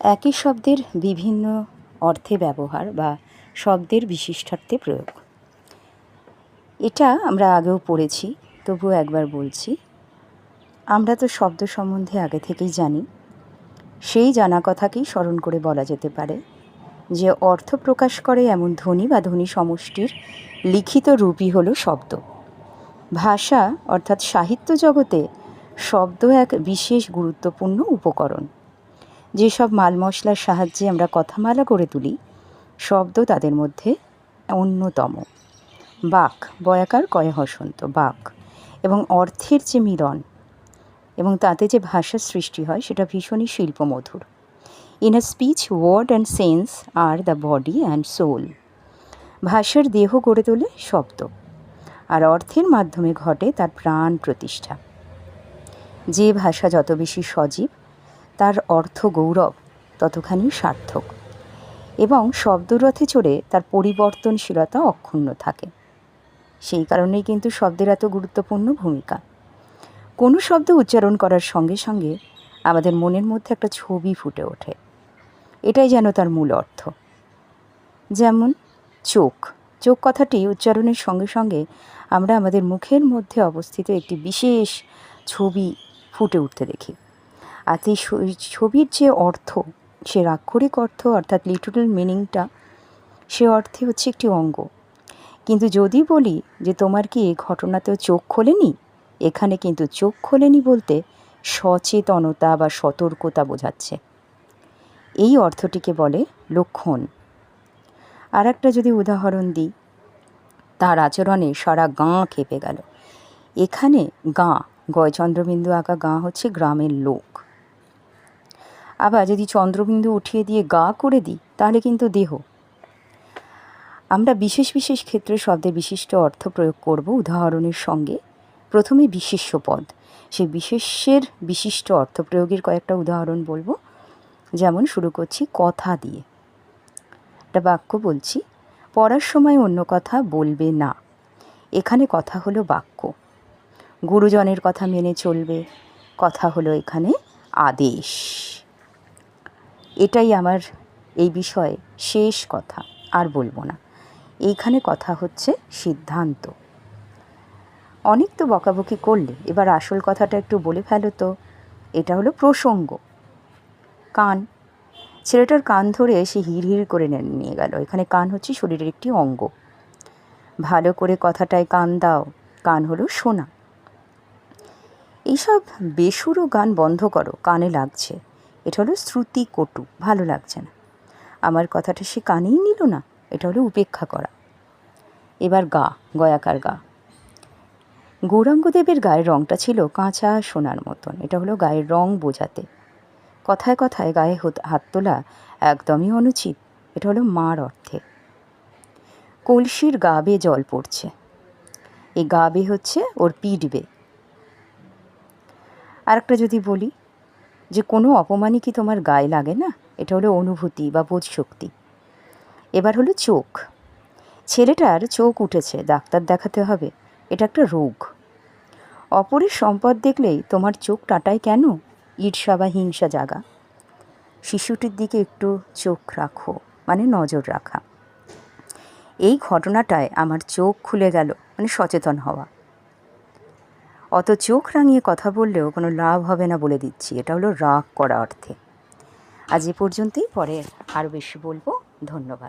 একই শব্দের বিভিন্ন অর্থে ব্যবহার বা শব্দের বিশিষ্টার্থে প্রয়োগ। এটা আমরা আগেও পড়েছি, তবুও একবার বলছি। আমরা তো শব্দ সম্বন্ধে আগে থেকেই জানি। সেই জানা কথাকেই স্মরণ করে বলা যেতে পারে যে অর্থ প্রকাশ করে এমন ধ্বনি বা ধ্বনি সমষ্টির লিখিত রূপই হলো শব্দ। ভাষা অর্থাৎ সাহিত্য জগতে শব্দ এক বিশেষ গুরুত্বপূর্ণ উপকরণ। যেসব মাল মশলার সাহায্যে আমরা কথামালা করে তুলি, শব্দ তাদের মধ্যে অন্যতম। বাক, বয়াকার কয় হসন্ত, বাক। এবং অর্থের যে মিলন এবং তাতে যে ভাষার সৃষ্টি হয়, সেটা ভীষণই শিল্পমধুর। In a speech word and sense are the body and soul ভাষার দেহ গড়ে তোলে শব্দ। আর অর্থের মাধ্যমে ঘটে তার প্রাণ প্রতিষ্ঠা। যে ভাষা যত বেশি সজীব তার অর্থ গৌরব, ততখানি সার্থক। এবং শব্দরথে চড়ে তার পরিবর্তনশীলতা অক্ষুণ্ণ থাকে। সেই কারণেই কিন্তু শব্দের এত গুরুত্বপূর্ণ ভূমিকা। কোনো শব্দ উচ্চারণ করার সঙ্গে সঙ্গে আমাদের মনের মধ্যে একটা ছবি ফুটে ওঠে। এটাই যেন তার মূল অর্থ। যেমন, চোখ। চোখ কথাটি উচ্চারণের সঙ্গে সঙ্গে আমরা আমাদের মুখের মধ্যে অবস্থিত একটি বিশেষ ছবি ফুটে উঠতে দেখি। আর এই ছবির যে অর্থ, সে আক্ষরিক অর্থ, অর্থাৎ লিটারাল মিনিংটা সে অর্থে হচ্ছে একটি অঙ্গ। কিন্তু যদি বলি যে তোমার কি এ ঘটনাতেও চোখ খোলেনি? এখানে কিন্তু চোখ খোলেনি বলতে সচেতনতা বা সতর্কতা বোঝাচ্ছে। এই অর্থটিকে বলে লক্ষণ। আর একটা যদি উদাহরণ দিই, তার আচরণে সারা গাঁ খেপে গেল। এখানে গাঁ, গয়চন্দ্রবিন্দু আঁকা গাঁ হচ্ছে গ্রামের লোক। আবার যদি চন্দ্রবিন্দু উঠিয়ে দিয়ে গা করে দিই, তাহলে কিন্তু দেহ। আমরা বিশেষ বিশেষ ক্ষেত্রে শব্দের বিশিষ্ট অর্থ প্রয়োগ করব উদাহরণের সঙ্গে। প্রথমে বিশেষ্য পদ। সেই বিশেষ্যের বিশিষ্ট অর্থ প্রয়োগের কয়েকটা উদাহরণ বলব। যেমন শুরু করছি কথা দিয়ে। একটা বাক্য বলছি, পড়ার সময় অন্য কথা বলবে না। এখানে কথা হলো বাক্য। গুরুজনের কথা মেনে চলবে। কথা হলো এখানে আদেশ। এটাই আমার এই বিষয়ে শেষ কথা, আর বলব না। এইখানে কথা হচ্ছে সিদ্ধান্ত। অনেক তো বকাবকি করলে, এবার আসল কথাটা একটু বলে ফেলো তো, এটা হলো প্রসঙ্গ। কান, ছেলেটার কান ধরে সে হির হির করে নিয়ে গেল। এখানে কান হচ্ছে শরীরের একটি অঙ্গ। ভালো করে কথাটায় কান দাও, কান হলো শোনা এইসব বেসুরো গান বন্ধ করো, কানে লাগছে। এটা হলো শ্রুতি কটু, ভালো লাগছে না। আমার কথাটা সে কানেই নিল না, এটা হলো উপেক্ষা করা। এবার গা, গয়াকার গা। গৌরাঙ্গদেবের গায়ের রঙটা ছিল কাঁচা সোনার মতন, এটা হলো গায়ের রং বোঝাতে। কথায় কথায় গায়ে হাত তোলা একদমই অনুচিত, এটা হলো মার অর্থে। কলসির গা বেয়ে জল পড়ছে। এই গা বে হচ্ছে ওর পিডবে আরেকটা যদি বলি যে কোনো অপমানই কি তোমার গায়ে লাগে না? এটা হলো অনুভূতি বা বোধ শক্তি। এবার হলো চোখ। ছেলেটার চোখ উঠেছে, ডাক্তার দেখাতে হবে। এটা একটা রোগ। অপরের সম্পদ দেখলেই তোমার চোখ টাটায় কেন? ঈর্ষা বা হিংসা জাগা। শিশুটির দিকে একটু চোখ রাখো মানে নজর রাখা। এই ঘটনাটায় আমার চোখ খুলে গেল মানে সচেতন হওয়া। অত চোখ রাঙিয়ে কথা বললেও কোনো লাভ হবে না বলে দিচ্ছি। এটা হলো রাগ করা অর্থে। আজ এ পর্যন্তই, পরে আরও বেশি বলব। ধন্যবাদ।